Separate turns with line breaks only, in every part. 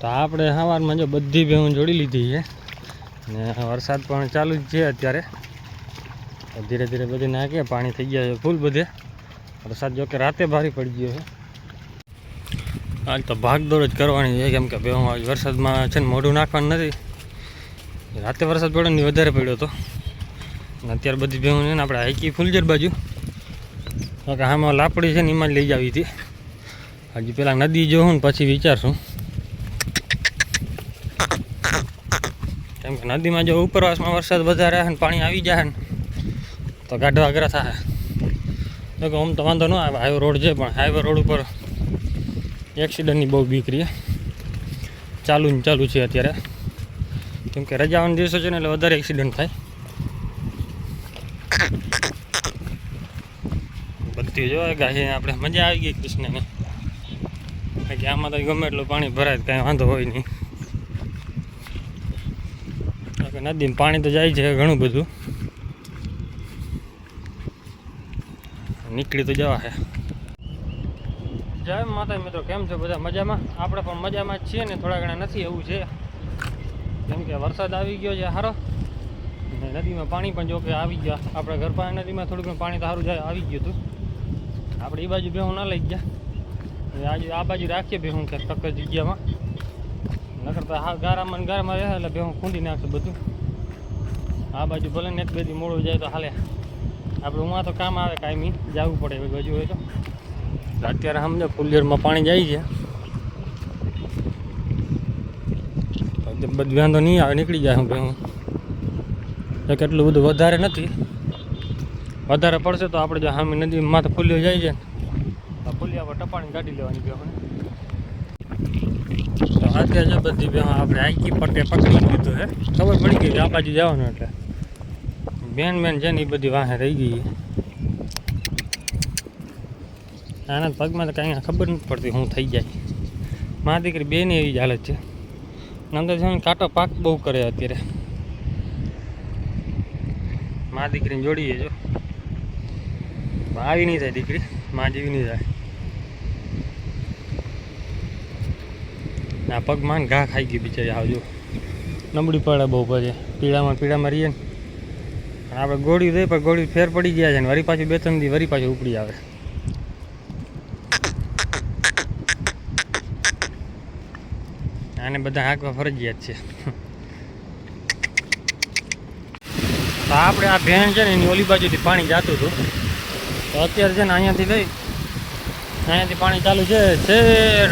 તો આપણે સવારમાં જો બધી ભેહું જોડી લીધી છે. ને વરસાદ પણ ચાલુ જ છે અત્યારે. ધીરે ધીરે બધી નાખીએ પાણી થઈ ગયા છે ફૂલ બધે. વરસાદ જો કે રાતે ભારે પડી ગયો છે. આજ તો ભાગદોડ જ કરવાની છે, કેમ કે ભેહું વરસાદમાં છે ને મોઢું નાખવાનું નથી. રાતે વરસાદ પડ્યો ને વધારે પડ્યો હતો અત્યારે બધી ભેહું છે ને આપણે હાઈકી ફૂલજર બાજુ. કારણ કે આમાં લાપડી છે ને એમાં જ લઈ જાવી હતી. હજી પહેલાં નદી જોઉં ને પછી વિચારશું. કેમ કે નદીમાં જો ઉપરવાસમાં વરસાદ વધારે આવે ને પાણી આવી જાય ને, તો ગાઢવા અઘરા થાય. તો કે આમ તો વાંધો ન આવે હાઈવે રોડ છે પણ હાઈવે રોડ ઉપર એક્સિડન્ટની બહુ બીક રહી. ચાલુ ને ચાલુ છે અત્યારે. કેમ કે રજાઓના દિવસો છે ને એટલે વધારે એક્સિડન્ટ થાય. બધી જોવાય ગાય આપણે મજા આવી ગઈ કૃષ્ણને. કે આમાં તો ગમે એટલું પાણી ભરાય કાંઈ વાંધો હોય નહીં. નદીમાં પાણી તો જાય છે ઘણું બધું. નીકળી તો જવા છે જય માતા મિત્રો, કેમ છો બધા? મજામાં? આપણે પણ મજામાં જ છીએ ને થોડા ઘણા નથી એવું છે. કેમ કે વરસાદ આવી ગયો છે સારો અને નદીમાં પાણી પણ જો કે આવી ગયા. આપણે ઘર પાસે નદીમાં થોડું પાણી તો સારું જાય, આવી ગયું હતું. આપણે એ બાજુ ભેહું ના લઈ ગયા આજે આ બાજુ રાખીએ ભેહું કે ટક્કર જગ્યામાં. નકર તો હા, ગારામાં ગારામાં રહે એટલે ભેહું ખૂંદી નાખશે બધું. આ બાજુ ભલે ને એક બે દી મોડું જાય તો હાલે. આપણે ઉમાં તો કામ આવે કાયમી જવું પડે એ બાજુ હોય તો. અત્યારે સમજો ફુલિયરમાં પાણી જાય છે. બધું વાંધો નહીં આવે, નીકળી જાય હું. ભેહું કેટલું બધું વધારે નથી. વધારે પડશે તો આપણે જો સામે નદી માથે ફૂલ્યો જાય છે. ફૂલિયા પર ટપાણી કાઢી લેવાની ભેહું અત્યારે જો બધી આપણે આઈકી પટ્ટે પકડી લીધું હે ખબર પડી ગઈ કે આ બાજુ જવાનું એટલે. બેન બેન છે ને એ બધી વાહે રહી ગઈ આનંદ આના પગમાં તો કાંઈ ખબર નથી પડતી હું થઈ જાય. મા દીકરી બેની એવી જ હાલત છે. નંદર છે કાંટો પાક બહુ કરે અત્યારે. મા દીકરીને જોડીએ જો. આવી નહીં થાય દીકરી. મા જેવી નહીં થાય. આ પગમાં ઘા ખાઈ ગઈ બિચારી આવજો નબળી પડે બહુ પછી. પીળામાં પીળામાં રહીએ ને. આપણે ગોળી દઈએ પણ ગોળી ફેર પડી ગયા છે ને. વરી પાછું બે ત્રણ દી વરી પાછું ઉપડી આવે. આને બધા હાંકવા ફરજિયાત છે. તો આપણે આ ભેણ છે ને, એની ઓલી બાજુથી પાણી જતું હતું. તો અત્યારે છે ને, અહીંયાથી લઈ, અહીંયાથી પાણી ચાલુ છે છે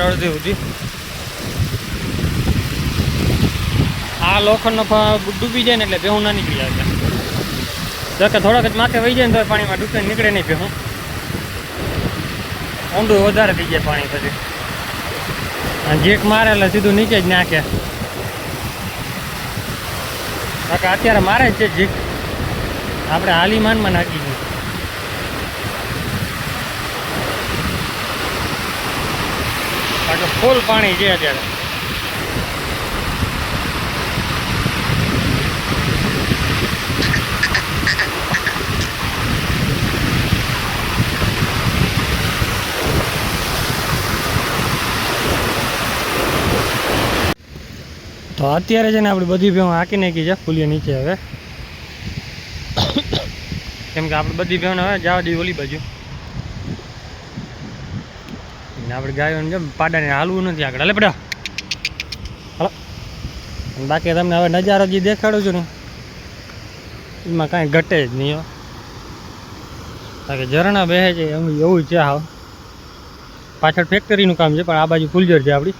અડધી સુધી. આ લોખંડનો ડૂબી જાય ને એટલે ભેહું ના નીકળી આવે. જો કે થોડોક જ માથે વહી જાય ને તો પાણીમાં ડૂબે નીકળે નહીં ભેહું. ઊંડું વધારે થઈ જાય પાણી પછી. જેક મારે એટલે સીધું નીચે જ નાખે. બાકી અત્યારે મારે જ છે જીક. આપણે હાલી માનમાં નાખી છે. બાકી ફૂલ પાણી છે અત્યારે. અત્યારે છે ને આપણે બધી ભેં હાંકી નાખી છે ફૂલિયા નીચે હવે. કેમ કે આપણે બધી ભેણ હવે જવા દઈએ ઓલી બાજુ. ને આપણે ગાયોને જેમ પાડાને હાલવું નથી આગળ. હાલે પડ્યા. હાલો. બાકી તમને હવે નજારો જે દેખાડું છું ને, એમાં કાંઈ ઘટે જ નહીં બાકી ઝરણા બેસે છે, એમ એવું છે હા પાછળ ફેક્ટરીનું કામ છે, પણ આ બાજુ ફૂલજર છે આપણી.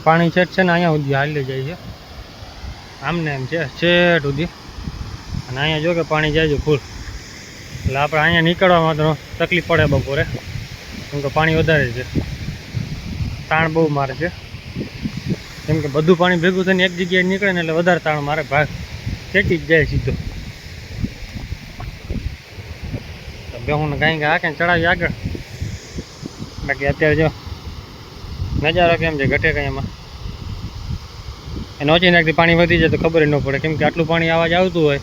પાણી છેટ છે ને અહીંયા સુધી હાલી જાય છે. આમને એમ છે, છેટ સુધી. અને અહીંયા જો કે પાણી જાય છે ફૂલ. એટલે આપણે અહીંયા નીકળવામાં તો તકલીફ પડે બપોરે. કેમ કે પાણી વધારે છે. તાણ બહુ મારે છે. કેમ કે બધું પાણી ભેગું થઈને એક જગ્યાએ નીકળે ને એટલે વધારે તાણ મારે ભાગ. ખેંચી જ જાય સીધો. તો બેહુંને કાંઈ હાકે ચડાવી આગળ. બાકી અત્યારે જો નજારો કેમ છે? ઘટે કંઈ એમાં? એને ઓછી નાખતી, પાણી વધી જાય તો ખબર જ ન પડે. કેમ કે આટલું પાણી આવાજ આવતું હોય,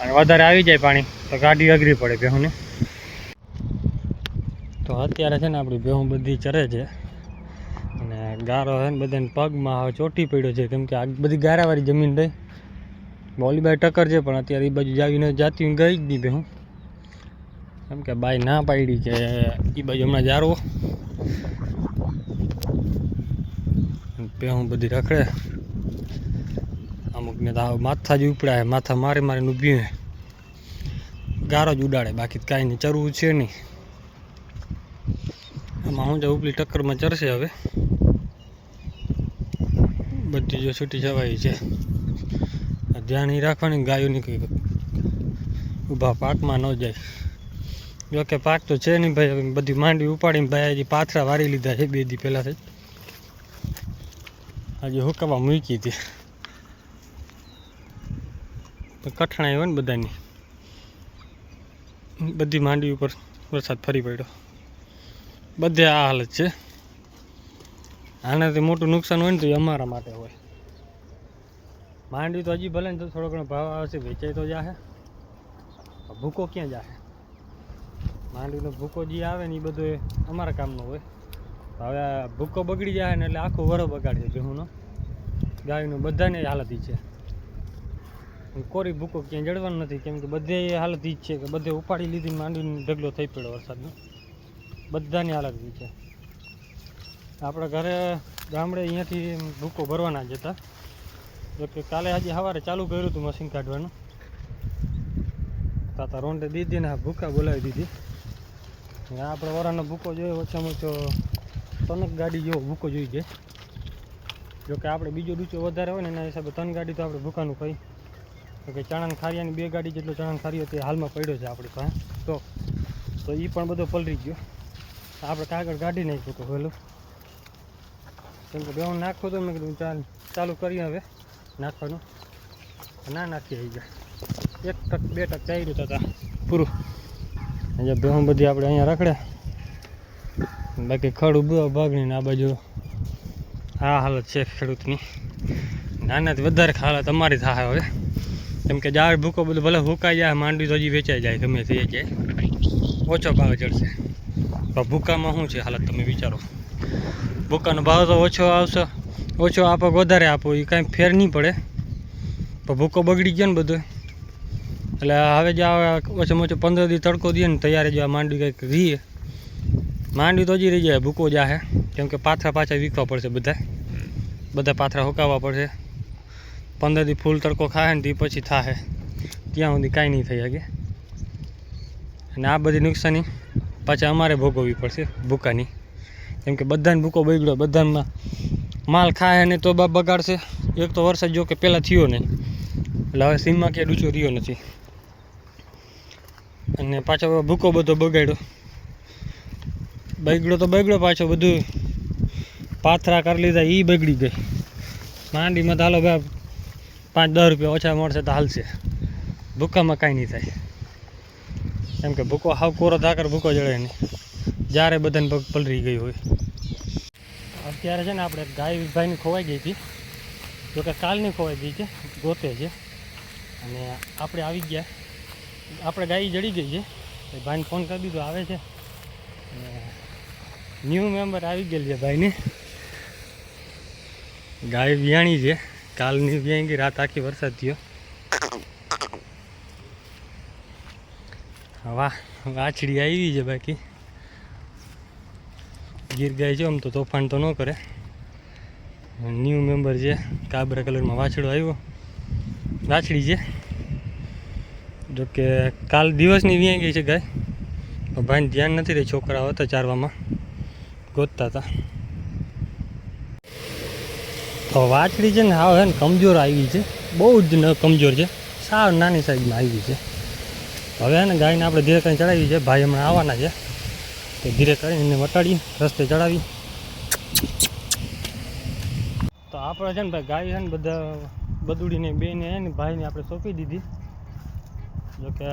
અને વધારે આવી જાય પાણી, તો ગાડી અઘરી પડે ભેહુંને તો અત્યારે છે ને આપણી બેહું બધી ચરે છે. અને ગારો છે ને બધાને પગમાં હવે ચોટી પડ્યો છે. કેમ કે આ બધી ગારાવાળી જમીન રહી. બોલી બાય ટક્કર છે, પણ અત્યારે એ બાજુ જાવીને જાતી ગઈ જ નહીં બેહું. કેમ કે બાઈ ના પાડી કે એ બાજુ હમણાં જારવો. બે હું બધી રખડે. અમુકને તો માથા જ ઉપડાય, માથા મારી મારીને ઊભી હોય. ગારો જ ઉડાડે, બાકી કાંઈ નહીં, ચરવું છે નહીં. આમાં હું જાઉં, ઉપલી ટક્કરમાં ચરશે હવે. બધી જો છૂટી જવાય છે. ધ્યાન એ રાખવાની ગાયોની કંઈ ઊભા પાકમાં ન જાય. જોકે પાક તો છે નહીં ભાઈ બધી માંડવી ઉપાડીને ભાઈ હજી પાથરા વારી લીધા છે, બે દી પહેલાં હજી હુકાવા મૂકી હતી. કઠણાઈ હોય ને બધાની. બધી માંડવી ઉપર વરસાદ ફરી પડ્યો. બધે આ હાલત છે. આનાથી મોટું નુકસાન હોય ને તો એ અમારા માટે હોય. માંડવી તો હજી ભલે ને તો થોડો ઘણો ભાવ આવશે વેચાઈ તો જાહે. ભૂકો ક્યાં જાહે? માંડવીનો ભૂકો જે આવે ને એ બધો અમારા કામનો હોય. હવે ભૂકો બગડી જાય ને એટલે આખું વરો બગાડશે ભેહુંનો. ગાયનું બધાને હાલત ઈ છે. કોરી ભૂકો ક્યાંય જડવાનું નથી, કેમ કે બધે હાલત જ છે કે બધે ઉપાડી લીધી માંડીને ઢગલો થઈ પડ્યો વરસાદનો. બધાની હાલત ઈ છે. આપણા ઘરે ગામડે અહીંયાથી ભૂકો ભરવાના જ હતા. જો કે કાલે હજી સવારે ચાલુ કર્યું હતું મશીન કાઢવાનું. તાતા રોંડે દીધી ને આ ભૂકા બોલાવી દીધી. આપણે વરાનો ભૂકો જોયો ઓછામાં ઓછો ત્રણક ગાડી જેવો ભૂકો જોઈ જાય જોકે આપણે બીજો ડૂચો વધારે હોય ને એના હિસાબે ત્રણ ગાડી તો આપણે ભૂકાનું કહી કે ચણાને ખારિયાની બે ગાડી જેટલો ચણાને ખારીઓ તે હાલમાં પડ્યો છે આપણી પાસે તો તો એ પણ બધો પલરી ગયો. આપણે કાગળ કાઢી નાખ્યું તો પેલું કેમ કે બેવું નાખો તો મેં કીધું ચાલ, ચાલુ કરીએ હવે નાખવાનું. ના નાખી આવી ગયા. એક ટક, બે ટક ચાલ્યું હતા પૂરું. અહીંયા બેહું બધી આપણે અહીંયા રખડે બાકી ખડું બે ભાગની આ બાજુ આ હાલત છે ખેડૂતની. નાનાથી વધારે હાલત અમારી થાય હવે. કેમ કે ઝાડ ભૂકો બધું ભલે હુકાઈ જાય, માંડવી તો હજી વેચાઈ જાય, ગમે તે જાય. ઓછો ભાવ ચડશે. પણ ભૂકામાં શું છે હાલત તમે વિચારો? ભૂકાનો ભાવ તો ઓછો આવશે. ઓછો આપો વધારે આપો એ કાંઈ ફેર નહીં પડે. પણ ભૂકો બગડી ગયો ને બધું. એટલે હવે જે આ ઓછામાં ઓછો પંદર દી તડકો દે ને તૈયારી જો આ માંડવી કંઈક રહીએ માંડવી તો હજી રહી જાય, ભૂકો જાહે. કેમ કે પાથરા પાછા વીખવા પડશે બધા બધા પાથરા હોકાવવા પડશે. પંદરથી ફૂલ તડકો ખાય ને તે પછી થાહે. ત્યાં સુધી કાંઈ નહીં થઈ શકે અને આ બધી નુકસાની પાછા અમારે ભોગવવી પડશે, ભૂકાની. કેમ કે બધાને ભૂકો બગડ્યો, બધામાં માલ ખાય ને તો બગાડશે. એક તો વરસાદ જો કે પહેલાં થયો નહીં. એટલે હવે સીમમાં ક્યાં ડૂચો રહ્યો નથી. અને પાછો ભૂકો બધો બગાડ્યો. બગડ્યો તો બગડ્યો પાછો, બધું પાથરા કરી લીધા એ બગડી ગઈ. માંડીમાં તો હાલો ભાઈ, પાંચ દસ રૂપિયા ઓછા મળશે તો હાલશે. ભૂકામાં કાંઈ નહીં થાય. એમ કે ભૂકો, હાવ કોરો ધાકર ભૂકો જડે નહીં. જ્યારે બધાને પગ પલરી ગઈ હોય. અત્યારે છે ને આપણે ગાય ભાઈની ખોવાઈ ગઈ હતી. જોકે કાલની ખોવાઈ ગઈ છે, ગોતે છે. અને આપણે આવી ગયા. આપણે ગાય જડી ગઈ છે. ભાઈને ફોન કરી દીધો, આવે છે. અને ન્યૂ મેમ્બર આવી ગયેલ છે ભાઈની. ગાય વિયાણી છે. કાલની વિયાણી રાત આખી વરસાદ થયો. વાહ, વાછડી આવી છે બાકી. ગીર ગાય છે, આમ તો તોફાન તો ન કરે. ન્યૂ મેમ્બર છે, કાબરા કલરમાં વાછડો આવ્યો. વાછડી છે. જો કે કાલ દિવસની વ્યાંગી છે ગાય. ભાઈને ધ્યાન નથી રહી, છોકરાઓ હતા ચારવામાં. ગોતતા હતા. તો વાછડી છે ને હાવ હે ને કમજોર આવી છે. બહુ જ કમજોર છે. સાવ નાની સાઈઝમાં આવી છે. હવે હે ને ગાયને આપણે ધીરે કરીને ચડાવી છે. ભાઈ હમણાં આવવાના છે. તો ધીરે કરીને એને વટાડી રસ્તે ચડાવી. તો આપણે છે ને ભાઈ ગાય છે ને બધા બદુડીને બેને હે ને ભાઈને આપણે સોંપી દીધી. જોકે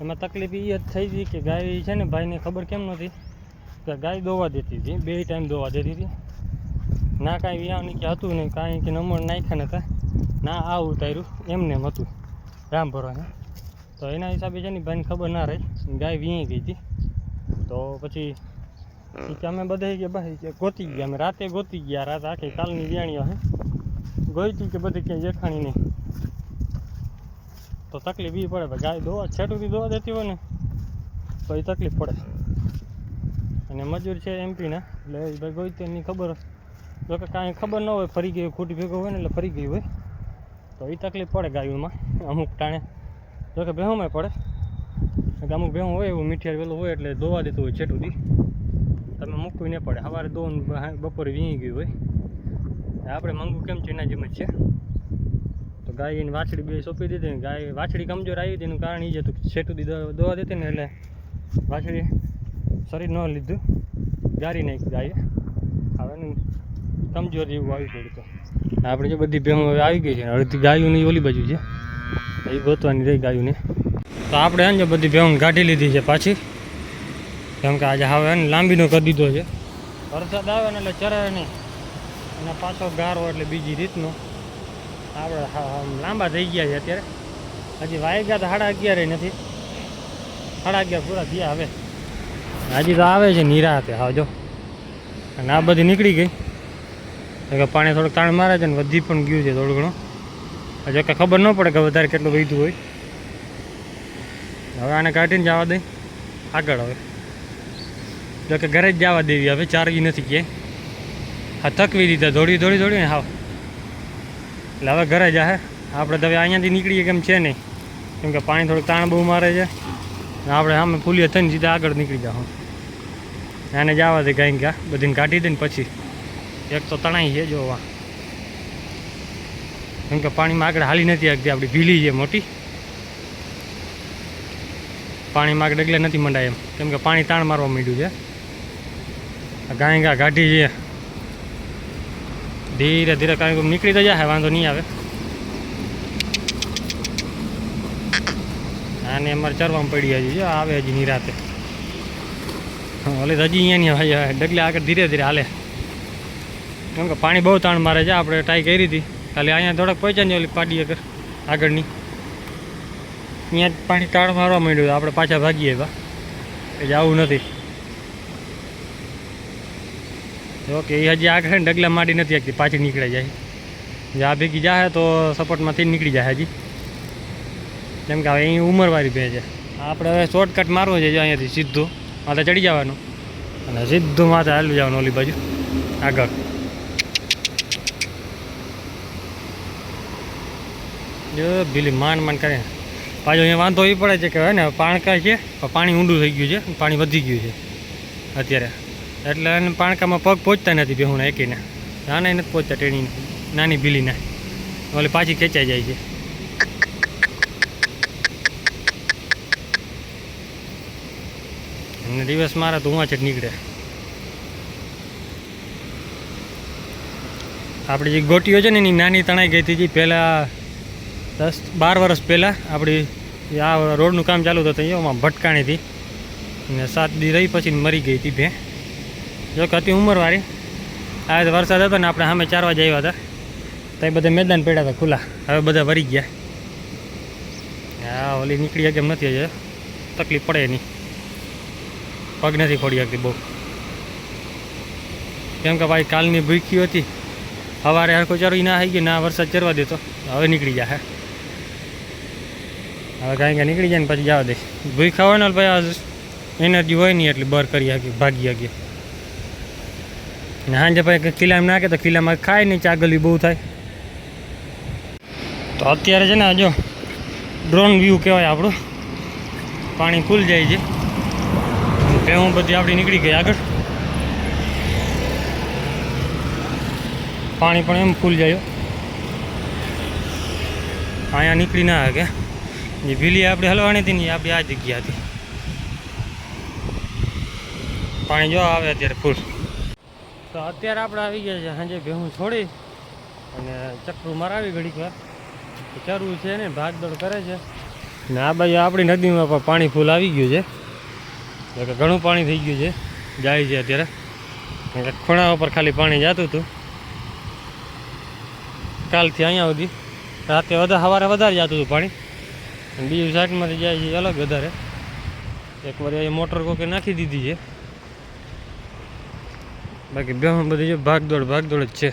એમાં તકલીફ એ જ થઈ હતી કે ગાય છે ને ભાઈને ખબર કેમ નહોતી. ગાય દોવા દેતી હતી, બે ટાઈમ દોવા દેતી હતી. ના કાંઈ વિયાવની કે હતું નહીં, કાંઈ કે નમણ નાખ્યા નતા. ના, આ ઉતાર્યું, એમને એમ હતું, રામ ભરવાને તો એના હિસાબે છે ને ભાઈને ખબર ના રહી, ગાય વીણી ગઈ હતી. તો પછી કે અમે બધા કે ભાઈ કે ગોતી ગયા, અમે રાતે ગોતી ગયા, રાત આખી કાલની વ્યાણીઓ હે. ગોઈતી કે બધી ક્યાંય દેખાણી નહીં. તો તકલીફ ઈ પડે ગાય દોવા છેટુંથી દોવા દેતી હોય ને, તો એ તકલીફ પડે. અને મજૂર છે એમપીના એટલે એ ભાઈ ગોઈ તેની ખબર જો કે કાંઈ ખબર ન હોય, ફરી ગયું ખોટી ભેગો હોય ને એટલે ફરી ગયું હોય. તો એ તકલીફ પડે ગાયોમાં, અમુક ટાણે. જો કે ભેહોમાં પડે. અમુક ભેહું હોય એવું મીઠિયાર વેલું હોય એટલે દોવા દેતું હોય છેટુંથી તમે મૂકવી ન પડે. સવારે દોન બપોરે વીણી ગયું હોય. આપણે મંગુ કેમ છે એના જેમ જ છે. તો ગાય એની વાછડી બે સોંપી દીધી. ને ગાય વાછડી કમજોર આવી હતી એનું કારણ એ જ હતું છેટું દીધા દવા દેતી ને એટલે વાછડી શરીર ન લીધું, ગારી નાખી ગાય હવે એનું કમજોર જેવું આવી ગયું તો. આપણે જો બધી ભેહું હવે આવી ગઈ છે અડધી ગાયોની ઓલી બાજુ છે. એ ગોતવાની રહી ગાયોને. તો આપણે હે ને જો બધી ભેહું કાઢી લીધી છે પાછી. કેમ કે આજે હવે એને લાંબીનો કરી દીધો છે. વરસાદ આવે ને એટલે ચરાવે નહીં. અને પાછો ગારો એટલે બીજી રીતનો. આપણે લાંબા થઈ ગયા છે અત્યારે. હજી વાગ્યા તો સાડા અગિયાર નથી. સાડા અગિયાર પૂરા થયા હવે. હજી તો આવે છે નિરાતે આવજો અને આ બધી નીકળી ગઈ. કે પાણી થોડુંક તાણ મારે છે ને વધી પણ ગયું છે થોડું ઘણું. જો કે ખબર ન પડે કે વધારે કેટલું વધ્યું હોય. હવે આને કાઢીને જવા દઈ આગળ હવે. જો કે ઘરે જ જવા દેવી હવે ચારવી નથી કે. હા, થકવી દીધા દોડી દોડી દોડી ને હાવ. એટલે હવે ઘરે જાહે આપણે તો હવે અહીંયાથી નીકળીએ કેમ છે નહીં. કેમ કે પાણી થોડુંક તાણ બહુ મારે છે. આપણે સામે ફૂલીએ થઈને સીધા આગળ નીકળી જાઉં આને જવા દે કાંઈ ક્યાં બધીને કાઢી દે પછી. એક તો તણાઈ છે જોવા કેમ કે પાણીમાં આગળ હાલી નથી આગતી આપણી ભીલી છે મોટી. પાણીમાં આગળ ડગલે નથી મંડાય એમ. કેમ કે પાણી તાણ મારવા માંડ્યું છે. ગાય ગા ગાઢી છે. ધીરે ધીરે કાંઈ નીકળી તો જાય, વાંધો નહીં આવે. આને અમારે ચરવામાં પડી હજી જો, આવે હજી નિરાતે ઓલે હજી અહીંયા નહીં ડગલે આગળ ધીરે ધીરે હાલે. કેમ કે પાણી બહુ તાણ મારે છે, આપણે ટ્રાય કરી હતી. ખાલી અહીંયા થોડાક પહોંચ્યા ને ઓલી પાડી આગળ, આગળની. અહીંયા જ પાણી તાણ મારવા માંડ્યું, આપણે પાછા ભાગીએ બા એ જવું નથી. ઓકે એ હજી આગળ ડગલા માડી નથી આગતી પાછી નીકળે જાય. આ ભેગી જાય તો સપોર્ટમાંથી નીકળી જાય હજી. કેમ કે હવે અહીં ઉંમરવાળી બે છે. આપણે હવે શોર્ટકટ મારવો છે જો અહીંયાથી સીધું. માથે ચડી જવાનું. અને સીધું માથે હાલવું જવાનું ઓલી બાજુ. આગળ. જો ભીલી માંડ માંડ કરે. પાછો અહીંયા વાંધો એ પડે છે કે હવે ને પાણકા છે? પણ ઊંડું થઈ ગયું છે પાણી વધી ગયું છે અત્યારે. એટલે એને પાણકામાં પગ પહોંચતા નથી બેહુના એકીને નાના નથી પહોંચતા ટેણીને. નાની બીલીને. ઓલી પાછી ખેંચાઈ જાય છે. અને દિવસ મારા ઉવા જ નીકળે. આપણી જે ગોટીઓ છે ને, એની નાની તણાઈ ગઈ હતી જે, પહેલાં દસ બાર વર્ષ પહેલાં આપણી જે આ રોડનું કામ ચાલુ થતું એમાં ભટકાણી હતી. ને સાત દી રહી પછી મરી ગઈ હતી ભે. જો કે અતિ ઉંમરવાળી આ વરસાદ હતો ને, આપણે સામે ચાર વાગે આવ્યા હતા. તો એ બધા મેદાન પડ્યા હતા ખુલ્લા. હવે બધા વરી ગયા. હા ઓલી નીકળી કેમ નથી હજે. તકલીફ પડે નહીં પગ નથી ખોડી શકતી બહુ. કેમ કે ભાઈ કાલની ભૂખી હતી. સવારે હરખો ચરવી ના આવી ગયો, ના વરસાદ ચરવા દેતો હવે નીકળી જાય હવે કાંઈ કાંઈ નીકળી જાય ને પછી જવા દે ભૂખ્યા હોય ને ભાઈ એનર્જી હોય નહીં એટલી બર કરી શકીએ, ભાગી શકીએ. ને સાંજે ભાઈ કિલ્લામાં નાખે તો કિલ્લામાં ખાય નહીં ચાગલી બહુ થાય. તો અત્યારે છે ને જો ડ્રોન વ્યૂ કહેવાય આપણું. પાણી ખુલ જાય છે. ભેહું બધી આપણી નીકળી ગઈ આગળ. પાણી પણ એમ ફૂલ જાય. અહીંયા નીકળી ના કે જે ભીલી આપણે હલવાની હતી ને આપણી આ જગ્યા હતી. પાણી જો આવે અત્યારે ફૂલ. તો અત્યારે આપણે આવી ગયા છે સાંજે ભેહું છોડી અને ચક્રું મરાવી ઘડીક વાર. ચરવું છે ને ભાગદોડ કરે છે. ને આ બાજુ આપણી નદીમાં પણ પાણી ફૂલ આવી ગયું છે. એટલે કે ઘણું પાણી થઈ ગયું છે. જાય છે અત્યારે. ખૂણા ઉપર ખાલી પાણી જતું હતું. કાલથી અહીંયા સુધી. રાતે વધારે સવારે વધારે જતું હતું પાણી. બીજું સાઈડમાંથી જાય છે અલગ વધારે. એકવાર એ મોટર કોકે નાખી દીધી છે. બાકી બે બધી જો ભાગદોડ ભાગદોડ જ છે.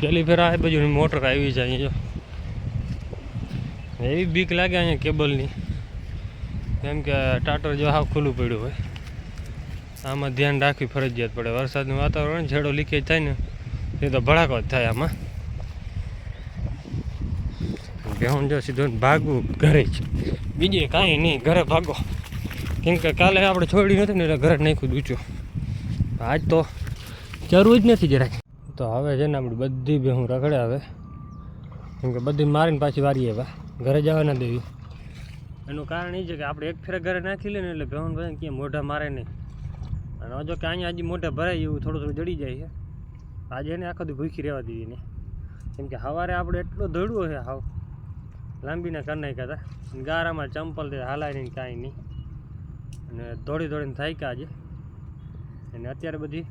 પેલી ફેર આ બાજુ મોટર આવી છે અહીંયા જો. એવી બીક લાગે અહીંયા કેબલની. કેમ કે ટાટર જો હાવ ખુલ્લું પડ્યું હોય, આમાં ધ્યાન રાખવી ફરજિયાત પડે. વરસાદનું વાતાવરણ છેડો લીકેજ થાય ને, એ તો ભડાકો જ થાય આમાં. બેહું જો સીધો ભાગવું ઘરે જ. બીજે કાંઈ નહીં, ઘરે ભાગો. કેમ કે કાલે આપણે છોડી નથી ને એટલે ઘરે નાખ્યું દૂચું આજ તો જરૂર જ નથી જરાય. તો હવે છે ને આપણે બધી બેહું રખડે હવે. કેમ કે બધી મારીને પાછી વારીએ હવે. ઘરે જવા ના દેવી. એનું કારણ એ છે કે આપણે એક ફેર ઘરે નાખી લઈએ ને એટલે ભેવન ભાઈ ક્યાં મોઢા મારે નહીં. અને જો કે અહીંયા હજી મોઢા ભરાય એવું થોડું થોડું જડી જાય છે. આજે એને આખા ભૂખી રહેવા દીધી ને કેમ કે સવારે આપણે એટલો દડવો છે હાવ. લાંબીને કરી નાખ્યા હતા. ગારામાં ચંપલ તે હાલાય નહીં કાંઈ નહીં. અને દોડી દોડીને થાય આજે. અને અત્યારે બધી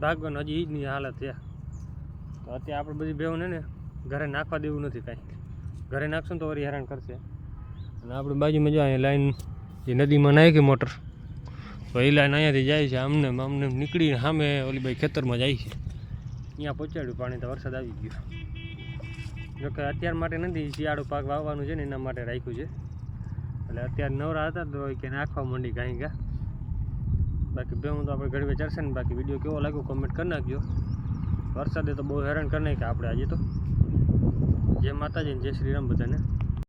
ભાગવાનું હજી એ જ નહીં હાલત છે. તો અત્યારે આપણે બધી બેવું ને ઘરે નાખવા દેવું નથી કાંઈ. ઘરે નાખશું તો વળી હેરાન કરશે. અને આપણે બાજુમાં જો અહીંયા લાઈન જે નદીમાં નાખી મોટર, તો એ લાઈન અહીંયાથી જાય છે આમને આમને નીકળીને સામે ઓલી ભાઈ ખેતરમાં જાય છે. ત્યાં પહોંચાડ્યું પાણી તો વરસાદ આવી ગયો. જોકે અત્યાર માટે નથી, શિયાળો પાક વાવવાનું છે ને એના માટે રાખ્યું છે. એટલે અત્યારે નવરા હતા તો કે નાખવા માંડી કાંઈ કા બાકી હું તો આપણે ઘડવે ચડશે ને, બાકી વીડિયો કેવો લાગ્યો કોમેન્ટ કરી નાખજો. વરસાદે તો બહુ હેરાન કરી નાખ્યા આપણે આજે તો. જય માતાજી જય શ્રી રામ બધાને.